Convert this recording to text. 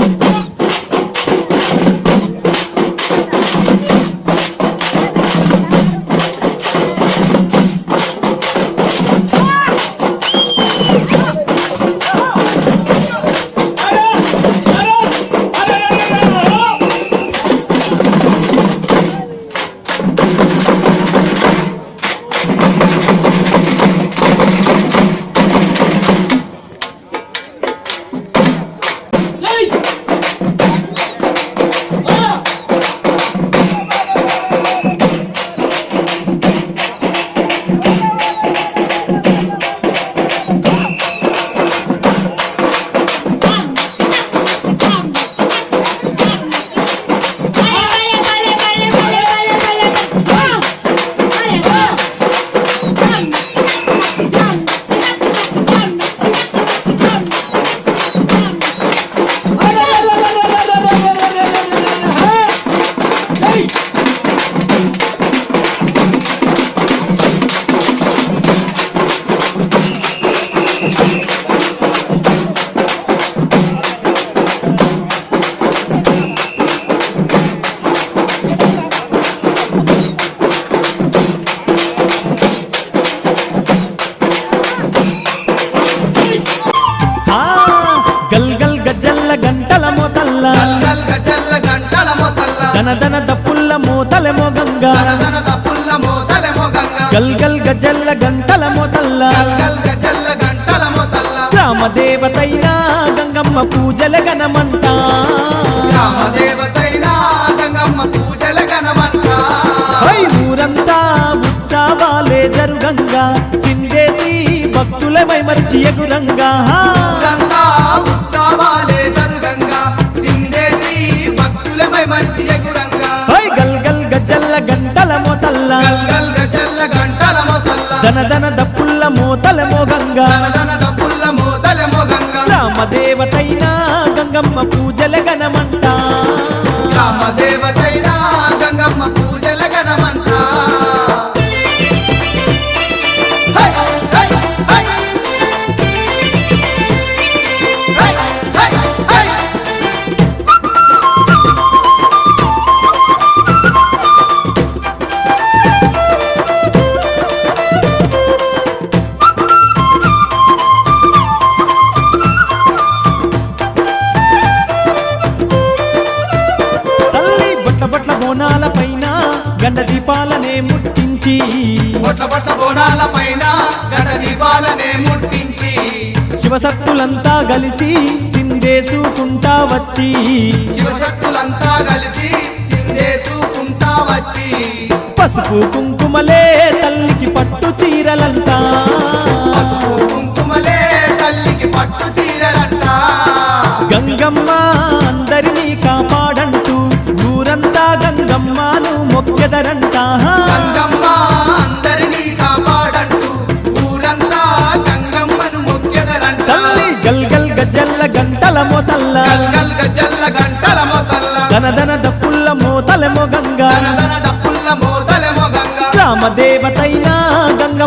Yeah. గల్ గజల్ల గంటల మొతల్ల. దన దన దప్పుల్ల మోతలె మోగంగా. దనదన దప్పుల్ల మోతలెమో గంగ గల్ గల్ గజ్జల్ల గంటల మోతల్ల. గల్ గల్ గజల్ల గంటల మొతల్ల. గ్రామ దేవతైన గంగమ్మ పూజల గణమంట గ్రామ దేవతైనా గంగమ్మ పూజల గణమంట హై ఊరంతా ఉత్సవాలే జరుగంగా. సిందేసి భక్తులమై మర్చి ఎగురంగా. ఊరంతా మోగంగా. గంగమ్మ పూజల గణమంట గ్రామ బోనాల పైన గండ దీపాలనే ముట్టించి బోనాల పైన దీపాలనే ముట్టించి. శివసత్తులంతా కలిసి సిందేసుకుంటా వచ్చి. శివశక్తులంతా కలిసి సిందేసుకుంటా వచ్చి. పసుపు కుంకుమలే తల్లికి పట్టు చీరలంతా పసుపు కుంకుమలే తల్లికి పట్టు చీరలంట. గంగమ్మ గంటల మోతల్ల గంటల దనదన దప్పుల్ల మోతలెమో గంగ. గ్రామ దేవతైన గంగమ్మ పూజల